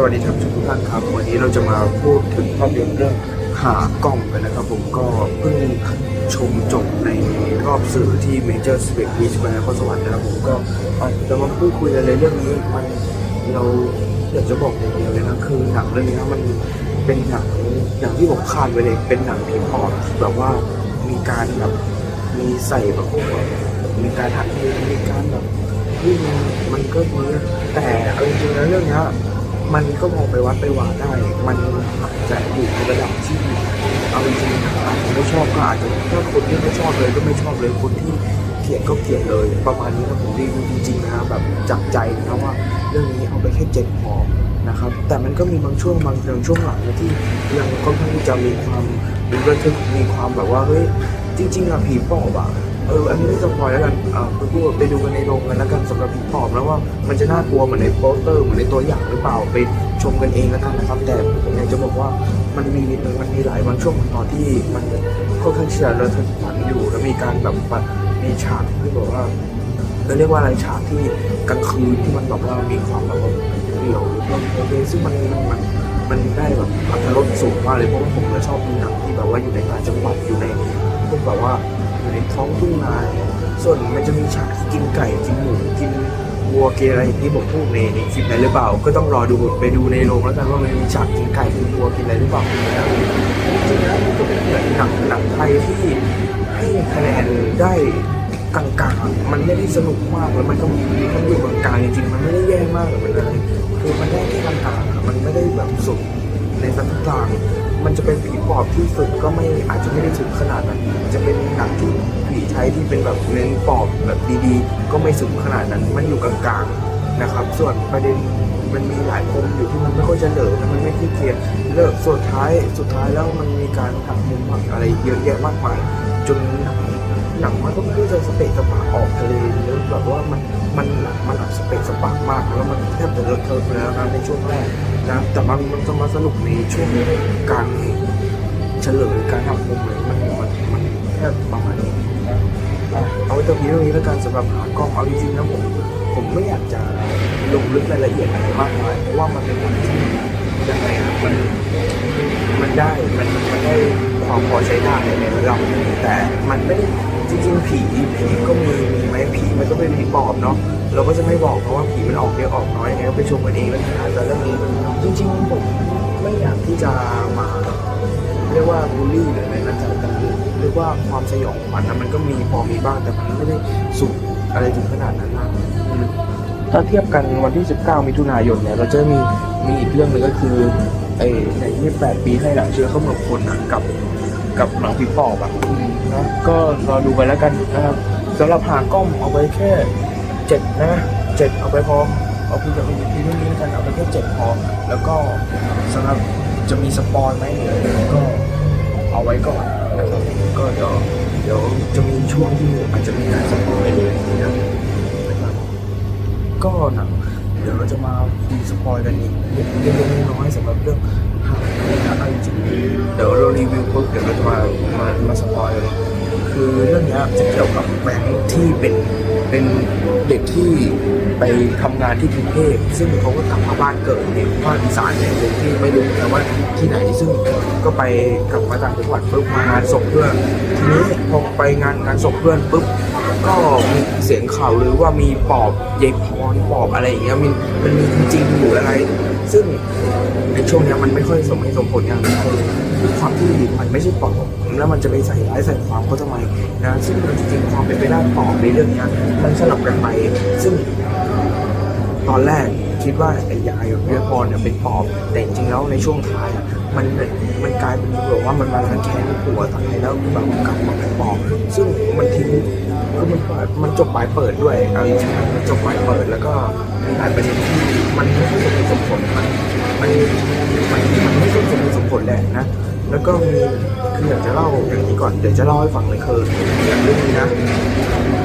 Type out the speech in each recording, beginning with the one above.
สวัสดีท่านผู้ชมทุกท่านครับ วันนี้เราจะมาพูดถึงภาพยนตร์เรื่องหากล้องกันนะครับ ผมก็เพิ่งชมจบในรอบสื่อที่ Major Spec Beach ไปนครสวรรค์นะครับ ผมก็เอาจะมาพูดคุยกันในเรื่องนี้มันเราอยากจะบอกอย่างเดียวเลยนะคือหนังเรื่องนี้มันเป็นหนังอย่างที่ผมคาดไว้เลยเป็นหนังผีปอบแบบว่ามีการแบบมีใส่แบบพวกแบบมีการหักมีการแบบที่มันก็มีแต่เอาจริงๆแล้วเรื่องเนี้ย มันก็มองไปวัดไปวาได้ มันอาจจะอยู่ในระดับที่เอาจริงๆอาจจะไม่ชอบก็อาจจะถ้าคนที่ไม่ชอบเลยก็ไม่ชอบเลยคนที่เกลียดก็เกลียดเลย ประมาณนี้นะผมรีวิวจริงๆนะแบบจากใจนะว่า เรื่องนี้เอาไปแค่เจ็ดพอนะครับแต่มันก็มีบางช่วงบางบางช่วงหลังนะที่ยังค่อนข้างที่จะมีความมีระทึกมีความแบบว่าเฮ้ยจริงๆอะผีปอบอะ เอออันนี้ไม่สปอยแล้วกันอ่าไปพูดไปดูกันในโรงกันแล้วกันสำหรับผีปอบแล้วว่ามันจะน่ากลัวเหมือนในโปสเตอร์เหมือนในตัวอย่างหรือเปล่าไปชมกันเองแล้วกันนะครับ แต่ผมอยากจะบอกว่ามันมีมันมีหลายบางช่วงตอนที่มันค่อนข้างเชื่อระทึกขวัญอยู่แล้วมีการแบบมีฉากที่แบบว่าจะเรียกว่าอะไรฉากที่กลางคืนที่มันแบบว่ามีความแบบว่าเดี่ยวหรือว่าโอเคซึ่งมันมันมันได้แบบอัตรสสูงมากเลยเพราะว่าผมจะชอบดูหนังที่แบบว่าอยู่ในต่างจังหวัดอยู่ในพวกแบบว่า อยู่ในท้องทุ่งนายส่วนมันจะมีฉากกินไก่กินหมูกินวัวกินอะไรอย่างที่ผมพูดในในคลิปนั้นหรือเปล่า ก็ต้องรอดูไปดูในโรงแล้วกันว่ามันมีฉากกินไก่กินวัวกินอะไรหรือเปล่าจริงๆมันก็เป็นเหมือนหนังหนังไทยที่ให้คะแนนได้กลางๆ มันไม่ได้สนุกมากแล้วมันก็มันอยู่กลางๆจริงๆ มันไม่ได้แย่มากหรือมันอะไรคือมันได้แค่กลางๆ มันไม่ได้แบบสุดในสักทาง มันจะเป็นผีปอบที่สุดก็ไม่อาจจะไม่ได้ถึงขนาดนั้นจะเป็นหนังที่ผีไทยที่เป็นแบบเน้นปอบแบบดีๆ ก็ไม่สุดขนาดนั้น มันอยู่กลางๆนะครับ ส่วนประเด็นมันมีหลายปมอยู่ที่มันไม่ค่อยจะเหลือนะมันไม่คลี่เคลียร์เลิกสุดท้ายสุดท้ายแล้วมันมีการหักมุมหักอะไรเยอะแยะมากมายจนหนังหนังมันก็ไม่รู้จะสเปกสปาออกทะเลแล้วแบบว่า มันมันอับสเปกสปามาก แล้วมันแทบจะเลอะเทอะไปแล้วนะในช่วงแรกนะแต่มันมันจะมาสนุกในช่วงการเฉลยการทำมุมเลยมันมันมันแค่ประมาณนี้นเอาไว้ตรงนี้ตรงนี้แล้วกันสำหรับหากล้องเอาจริงๆนะผมผมไม่อยากจะลงลึกรายละเอียดอะไรมากมายเพราะว่ามันเป็นหนังที่ยังไงอะมัน มันได้มันมันได้ความพอใช้ได้ในระดับหนึงแต่มันไม่ได้จริงๆผีผีก็มีมีไหมผีมันก็เป็นผีปอบเนาะเราก็จะไม่บอกเพราะว่าผีมันออกเยอะออกน้อยยังไงก็ไปชมกันเองแล้วกันนะแต่เรื่องนี้จริงๆผมไม่อยากที่จะมาเรียกว่าบูลลี่หรืออะไรนะแต่แต่เรียกว่าความสยองขวัญนะมันก็มีพอมีบ้างแต่มันไม่ได้สุดอะไรถึงขนาดนั้นนะถ้าเทียบกันวันที่ 19 มิถุนายนเนี่ยเราจะมีมีอีกเรื่องหนึ่งก็คือ ไอ้ใน28ปีให้หลังเชื้อเข้าเมืองคนนะกับ กับหนังผีปอบอะอืมนะก็รอดูไปแล้วกันนะครับสำหรับหากล้องเอาไปแค่เจ็ดนะเจ็ดเอาไปพอเอาคุณจะไปดูที่เรื่องนี้แล้วกันเอาไปแค่เจ็ดพอแล้วก็สำหรับจะมีสปอยไหมหรืออะไรก็เอาไว้ก่อนนะครับก็เดี๋ยวเดี๋ยวจะมีช่วงที่อาจจะมีการสปอยเลยนะนะครับก็หนังเดี๋ยวเรา จะมาคุยสปอยกันอีกเล็กๆน้อยๆสำหรับเรื่องหากนะครับเอจริงๆเดี๋ยวเรารีวิวปุ๊บเดี๋ยวเราจะมามามาสปอยเลยคือเรื่องนี้จะเกี่ยวกับแบงค์ที่เป็น เป็นเด็กที่ไปทำงานที่กรุงเทพซึ่งเขาก็กลับมาบ้านเกิดในภาคอีสานเนี่ยเลยที่ไม่รู้แต่ว่าที่ไหนซึ่งก็ไปกลับมาต่างจังหวัดปุ๊บมางานศพเพื่อนทีนี้พอไปงานงานศพเพื่อนปุ๊บก็มีเสียงข่าวหรือว่ามีปอบยายพรปอบอะไรอย่างเงี้ยมันมันมีจริงๆอยู่อะไร ซึ่งในช่วงเนี้ยมันไม่ค่อยสมเหตุสมผลอย่างนี้คือด้ว ความที่มันไม่ใช่ปอบแล้วมันจะไปใส่ร้ายใส่ความเขาทำไมนะซึ่งจริงๆความเป็นไปได้ปอบในเรื่องนี้มันสลับกันไป ซึ่งตอนแรกคิดว่าไอ้ยายกับเรื่องพรเนี่ยเป็นปอบแต่จริงๆแล้วในช่วงท้ายอะมันมันกลายเป็นแบบว่ามันมาล้างแค้นผัวตายแล้วแบบกลับมาเป็นปอบซึ่งมันทิ้งคือมันมันจบปลายเปิดด้วยเอาจริงๆมันจบปลายเปิดแล้วก็มีหลายประเด็นที่มันไม่ค่สมเหตุสมผลมันมันมันมันไม่ค่อยสมเหตุสมผลแหละนะ แล้วก็มีคืออยากจะเล่าอย่างนี้ก่อนเดี๋ยวจะเล่าให้ฟังเลยคืออย่างเรื่องนี้นะ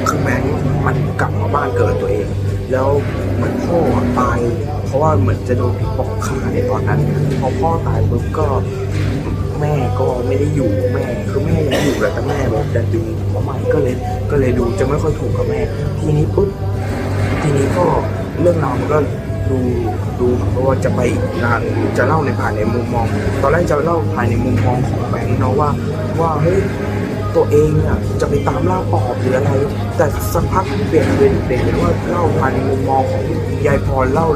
คือแบงมันกลับมาบ้านเกิดตัวเอง แล้วเหมือนพ่อตาย เพราะว่าเหมือนจะโดนผีปอบฆ่าในตอนนั้นพอพ่อตายปุ๊บก็แม่ก็ไม่ได้อยู่แม่คือแม่ยังอยู่แหละแต่แม่แบบดันดึงมาใหม่ก็เลยก็เลยดูจะไม่ค่อยถูกกับแม่ ทีนี้ปุ๊บทีนี้ก็เรื่องราวมันก็ ดูดูเพราะว่าจะไปอีกงานจะเล่าในผ่านในมุมมอง ตอนแรกจะเล่าผ่านในมุมมองของแบงค์เนาะว่าว่าเฮ้ยตัวเองอะจะไปตามล่าปอบหรืออะไร แต่สักพักเปลี่ยนเป็นเปลี่ยนเป็นว่าเล่าผ่านในมุมมองของยายพรเล่า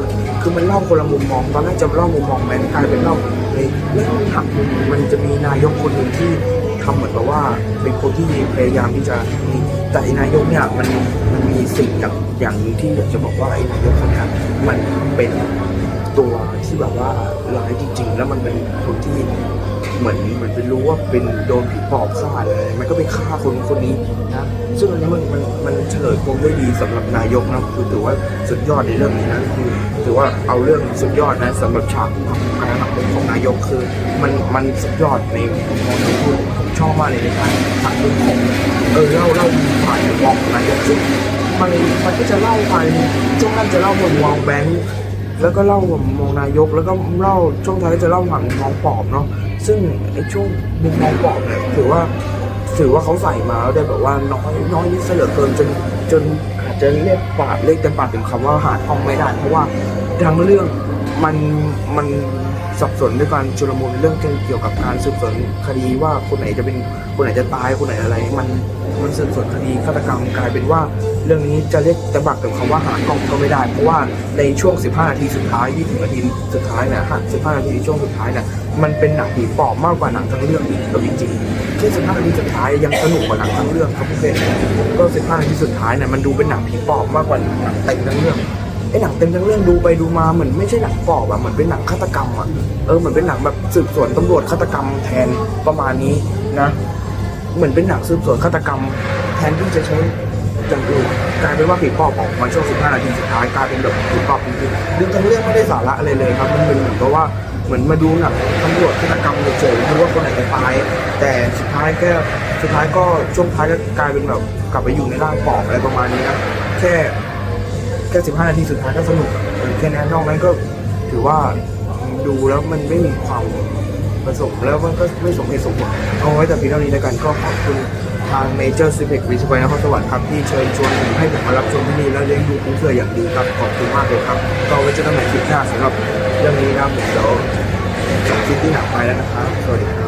คือมันเล่าคนละมุมมอง ตอนแรกจะเล่ามุมมองแบงค์กลายเป็นเล่าเฮ้ยเรื่องหักมุมมันจะมีนายกคนหนึ่งที่ทำเหมือนกับว่าเป็นคนที่พยายามที่จะแต่ไอ้นายกเนี่ยมันมันมีสิ่งอย่างอย่างนึงที่อยากจะบอกว่าไอ้นายกคนนี้มัน เป็นตัวที่แบบว่าร้ายจริง ๆ แล้วมันเป็นคนที่เหมือนเหมือนเป็นรู้ว่าเป็นโดนผีปอบฆ่าเลยมันก็ไปฆ่าคนคนนี้นะซึ่งอันนี้มันมันมันเฉลยปมได้ดีสำหรับนายกนะคือถือว่าสุดยอดในเรื่องนี้นะคือถือว่าเอาเรื่องสุดยอดนะสำหรับฉากการหักมุมของนายกคือมันมันสุดยอดในมุมมองที่ผมชอบมากเลยในการหักมุมของเออเล่าเล่าผ่านมองของนายกซึ่งมันมันก็จะเล่าไปช่วงนั้นจะเล่ามุมมองแบงค์ แล้วก็เล่ามมองนายกแล้วก็เล่าช่วงท้ายจะเล่าผ่านมุมมองปอบเนาะซึ่งไอ้ช่วงมุมมองปอบเนี่ยถือว่าถือว่าเขาใส่มาแล้วได้แบบว่าน้อยน้อยนิดเสลือเกินจนจนอาจจะเรียกปาดเรียกแต่ปาดถึงคำว่าหาทองไม่ได้เพราะว่าทั้งเรื่องมันมัน สับสนด้วยการชุลมุนเรื่องเกี่ยวกับการสืบสวนคดีว่าคนไหนจะเป็นคนไหนจะตายคนไหนอะไร มันมันสืบสวนคดีฆาตกรรมกลายเป็นว่า เรื่องนี้จะเรียกแต่บักถึงคำว่าหากล้องก็ไม่ได้ เพราะว่าในช่วง 15 นาทีสุดท้าย20นาทีสุดท้ายเนี่ยฮะ15 นาทีช่วงสุดท้ายเนี่ยมันเป็นหนังผีปอบมากกว่าหนังทั้งเรื่องอีกเอาจริงๆแค่15นาทีสุดท้ายยังสนุกกว่าหนังทั้งเรื่องครับเพื่อนก็15นาทีสุดท้ายเนี่ยมันดูเป็นหนังผีปอบมากกว่าหนังเต็มทั้งเรื่อง ไอ้หนังเต็มทั้งเรื่องดูไปดูมาเหมือนไม่ใช่หนังปอบอะเหมือนเป็นหนังฆาตกรรมอะเออเหมือนเป็นหนังแบบสืบสวนตำรวจฆาตกรรมแทนประมาณนี้นะเหมือนเป็นหนังสืบสวนฆาตกรรม แทนที่จะใช้อย่างอื่นกลายเป็นว่าผีปอบออกมาช่วง15นาทีสุดท้ายกลายเป็นแบบผีปอบจริงๆดูทั้งเรื่องไม่ได้สาระอะไรเลยครับมันเป็นเหมือนกับว่าเหมือนมาดูหนังตำรวจฆาตกรรมเฉยๆดูว่าคนไหนจะตายแต่สุดท้ายแค่สุดท้ายก็ช่วงท้ายก็กลายเป็นแบบกลับไปอยู่ในร่างปอบอะไรประมาณนี้นะแค่ แค่15นาทีสุดท้ายก็สนุกแค่นั้นนอกนั้นก็ถือว่าดูแล้วมันไม่มีความผสมแล้วมันก็ไม่สมเหตุสมผลเอาไว้แต่เพียงเท่านี้แล้วกันก็ขอบคุณทางเมเจอร์ซิเ c กวิสไปนครสวรรค์ครับที่เชิญชวนผมให้ผมมารับชมที่นี่แล้วเลี้ยงดูคุ้มเครืออย่างดีครับขอบคุณมากเลยครับก็ไว้เจอกันใหม่คลิปหน้าสำหรับเรื่องนี้นะผมเดี๋ยวจบคลิปที่หนักไปแล้วนะครับสวัสดีครับ